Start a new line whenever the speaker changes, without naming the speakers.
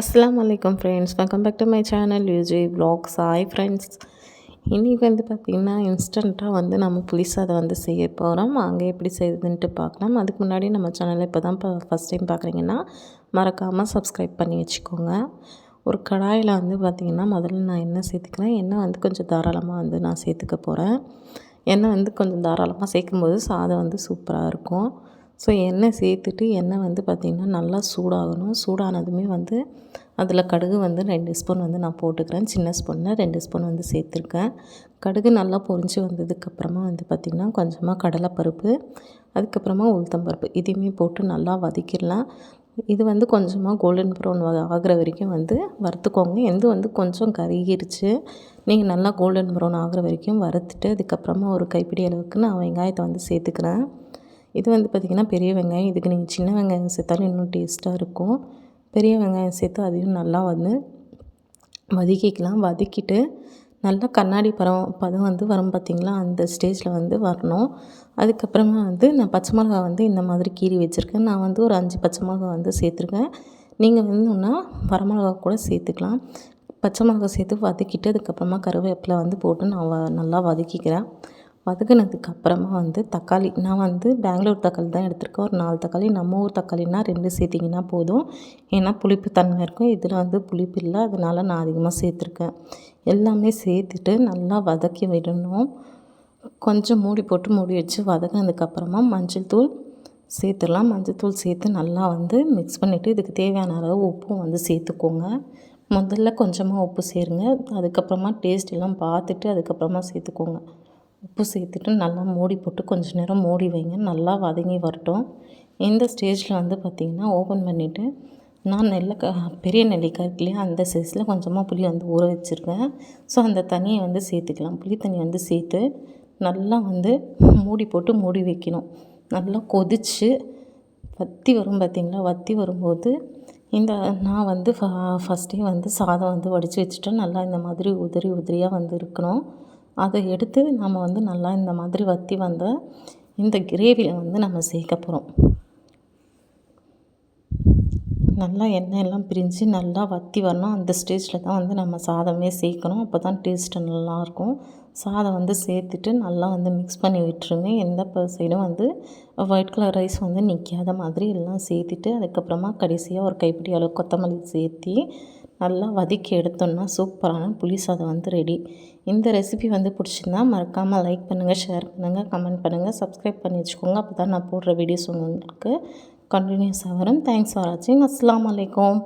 அஸ்லாம் வலைக்கம் friends welcome back to my channel UG vlogs hi friends இன்றைக்கி வந்து பார்த்திங்கன்னா இன்ஸ்டண்ட்டாக வந்து நம்ம புளிசாதம் வந்து செய்ய போகிறோம் அங்கே எப்படி செய்யுதுன்ட்டு பார்க்கலாம் அதுக்கு முன்னாடி நம்ம சேனலை இப்போ தான் இப்போ ஃபஸ்ட் டைம் பார்க்குறீங்கன்னா மறக்காமல் சப்ஸ்கிரைப் பண்ணி வச்சுக்கோங்க. ஒரு கடாயில் வந்து பார்த்திங்கன்னா முதல்ல நான் எண்ணெய் சேர்த்துக்கிறேன்? எண்ணெய் வந்து கொஞ்சம் தாராளமாக வந்து நான் சேர்த்துக்க போகிறேன் எண்ணெய் வந்து கொஞ்சம் தாராளமாக சேர்க்கும்போது சாதம் வந்து சூப்பராக இருக்கும். ஸோ எண்ணெய் சேர்த்துட்டு எண்ணெய் வந்து பார்த்திங்கன்னா நல்லா சூடாகணும். சூடானதுமே வந்து அதில் கடுகு வந்து ரெண்டு ஸ்பூன் வந்து நான் போட்டுக்கிறேன். சின்ன ஸ்பூனில் ரெண்டு ஸ்பூன் வந்து சேர்த்துருக்கேன். கடுகு நல்லா பொரிஞ்சு வந்ததுக்கப்புறமா வந்து பார்த்திங்கன்னா கொஞ்சமாக கடலைப்பருப்பு அதுக்கப்புறமா உளுத்தம்பருப்பு இதையுமே போட்டு நல்லா வதக்கிடலாம். இது வந்து கொஞ்சமாக கோல்டன் ப்ரௌன் ஆகிற வரைக்கும் வந்து வறுத்துக்கோங்க. எந்த வந்து கொஞ்சம் கருகிருச்சு நீங்கள் நல்லா கோல்டன் ப்ரௌன் ஆகிற வரைக்கும் வறுத்துட்டு அதுக்கப்புறமா ஒரு கைப்பிடி அளவுக்கு நான் வெங்காயத்தை வந்து சேர்த்துக்கிறேன். இது வந்து பார்த்திங்கன்னா பெரிய வெங்காயம். இதுக்கு நீங்கள் சின்ன வெங்காயம் சேர்த்தாலும் இன்னும் டேஸ்ட்டாக இருக்கும். பெரிய வெங்காயம் சேர்த்து அதையும் நல்லா வந்து வதக்கிக்கலாம். வதக்கிட்டு நல்லா கண்ணாடி பரம் பதம் வந்து வரும் பார்த்திங்களா அந்த ஸ்டேஜில் வந்து வரணும். அதுக்கப்புறமா வந்து நான் பச்சை மிளகா வந்து இந்த மாதிரி கீறி வச்சுருக்கேன். நான் வந்து ஒரு அஞ்சு பச்சை மிளகா வந்து சேர்த்துருக்கேன். நீங்கள் வேணும்னா வரமிளகா கூட சேர்த்துக்கலாம். பச்சை மிளகா சேர்த்து வதக்கிட்டு அதுக்கப்புறமா கருவேப்பிலை வந்து போட்டு நான் நல்லா வதக்கிக்கிறேன். வதக்குனதுக்கு அப்புறமா வந்து தக்காளி நான் வந்து பெங்களூர் தக்காளி தான் எடுத்திருக்கேன். ஒரு நாலு தக்காளி நம்ம ஊர் தக்காளினா ரெண்டு சேர்த்திங்கன்னா போதும். ஏன்னா புளிப்பு தன்மை இருக்கும். இதில் வந்து புளிப்பு இல்லை. அதனால் நான் அதிகமாக சேர்த்துருக்கேன். எல்லாமே சேர்த்துட்டு நல்லா வதக்கி விடணும். கொஞ்சம் மூடி போட்டு மூடி வச்சு வதக்கினதுக்கப்புறமா மஞ்சள் தூள் சேர்த்துடலாம். மஞ்சள் தூள் சேர்த்து நல்லா வந்து மிக்ஸ் பண்ணிவிட்டு இதுக்கு தேவையான அளவு உப்பும் வந்து சேர்த்துக்கோங்க. முதல்ல கொஞ்சமாக உப்பு சேருங்க. அதுக்கப்புறமா டேஸ்ட் எல்லாம் பார்த்துட்டு அதுக்கப்புறமா சேர்த்துக்கோங்க. உப்பு சேர்த்துட்டு நல்லா மூடி போட்டு கொஞ்சம் நேரம் மூடி வைங்க. நல்லா வதங்கி வரட்டும். இந்த ஸ்டேஜில் வந்து பார்த்திங்கன்னா ஓப்பன் பண்ணிவிட்டு நான் நெல்லிக்கா பெரிய நெல்லிக்காய் இருக்கு இல்லையா அந்த சைஸில் கொஞ்சமாக புளி வந்து ஊற வச்சுருக்கேன். ஸோ அந்த தண்ணியை வந்து சேர்த்துக்கலாம். புளி தண்ணி வந்து சேர்த்து நல்லா வந்து மூடி போட்டு மூடி வைக்கணும். நல்லா கொதித்து வத்தி வரும் பார்த்திங்களா வத்தி வரும்போது இந்த நான் வந்து ஃப ஃபஸ்ட்டே வந்து சாதம் வந்து வடித்து வச்சுட்டேன். நல்லா இந்த மாதிரி உதிரி உதிரியாக வந்து இருக்கணும். அதை எடுத்து நம்ம வந்து நல்லா இந்த மாதிரி வற்றி வந்த இந்த கிரேவியில் வந்து நம்ம சேர்க்க போகிறோம் நல்லா எண்ணெயெல்லாம் பிரிஞ்சு நல்லா வற்றி வரணும். அந்த ஸ்டேஜில் தான் வந்து நம்ம சாதமே சேர்க்கணும். அப்போ தான் டேஸ்ட்டு நல்லாயிருக்கும் சாதம் வந்து சேர்த்துட்டு நல்லா வந்து மிக்ஸ் பண்ணி விட்டுருங்க. எந்த சைடும் வந்து ஒயிட் கலர் ரைஸ் வந்து நிற்காத மாதிரி எல்லாம் சேர்த்துட்டு அதுக்கப்புறமா கடைசியாக ஒரு கைப்பிடி அளவு கொத்தமல்லி சேர்த்தி நல்லா வதக்கி எடுத்தோம்னா சூப்பரான புளி சாதம் வந்து ரெடி இந்த ரெசிபி வந்து பிடிச்சிருந்தா மறக்காமல் லைக் பண்ணுங்கள் ஷேர் பண்ணுங்கள் கமெண்ட் பண்ணுங்கள் சப்ஸ்கிரைப் பண்ணி வச்சுக்கோங்க. அப்போ தான் நான் போடுற வீடியோஸ் உங்களுக்கு கண்டினியூஸாக வரும். தேங்க்ஸ் ஃபார் வாட்சிங் அஸ்லாம் வலைக்கம்